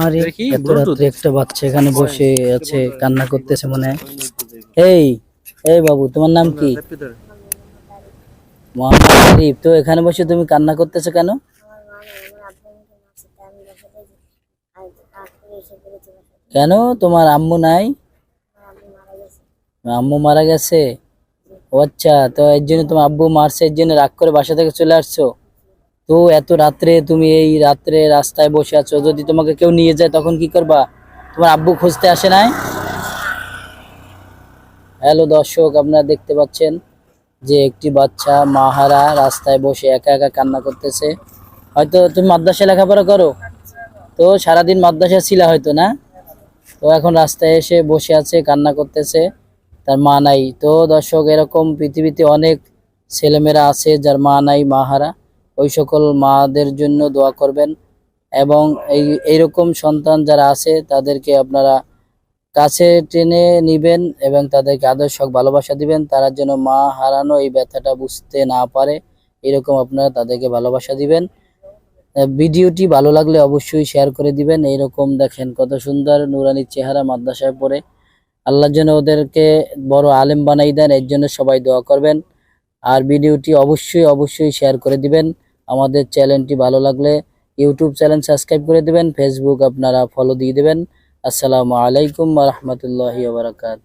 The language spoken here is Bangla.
আরে একটা বাচ্চা এখানে বসে আছে কান্না করতেছে মনে। এই এই বাবু তোমার নাম কি? তো এখানে বসে তুমি কান্না করতেছো কেন? কেন? তোমার আম্মু নাই? আম্মু মারা গেছে। ও আচ্ছা তো এর জন্য তোমার আব্বু মারছে এর জন্য রাগ করে বাসা থেকে চলে আসছো? তো এত রাত্রে তুমি এই রাত্রে রাস্তায় বসে আছো, যদি তোমাকে কেউ নিয়ে যায় তখন কি করবা? তোমার আব্বু খুঁজতে আসে নাই? হ্যালো দর্শক, আপনারা দেখতে পাচ্ছেন যে একটি বাচ্চা মাহারা রাস্তায় বসে একা একা কান্না করতেছে। হয়তো তুমি মাদ্রাসায় লেখাপড়া করো? তো সারাদিন মাদ্রাসায় ছিলা হয়তো না? তো এখন রাস্তায় এসে বসে আছে, কান্না করতেছে, তার মা নাই। তো দর্শক, এরকম পৃথিবীতে অনেক ছেলেমেয়েরা আছে যার মা নাই মা হারা ওই সকল মাদের জন্য দোয়া করবেন এবং এই, এইরকম সন্তান যারা আছে, তাদেরকে আপনারা কাছে টেনে নিবেন এবং তাদেরকে আদর্শ ভালোবাসা দিবেন। তারা যেন মা হারানো এই ব্যথাটা বুঝতে না পারে, এরকম আপনারা তাদেরকে ভালোবাসা দিবেন। ভিডিওটি ভালো লাগলে অবশ্যই শেয়ার করে দিবেন। এইরকম দেখেন কত সুন্দর নুরানির চেহারা মাদ্রাসায় পড়ে। আল্লাহর জন্য ওদেরকে বড় আলেম বানাই দেন, এর জন্য সবাই দোয়া করবেন। আর ভিডিওটি অবশ্যই অবশ্যই শেয়ার করে দিবেন। আমাদের চ্যানেলটি ভালো লাগলে ইউটিউব চ্যানেল সাবস্ক্রাইব করে দিবেন। ফেসবুক আপনারা ফলো দিয়ে দেবেন। আসসালামু আলাইকুম রহমতুল্লাহ বারাকাত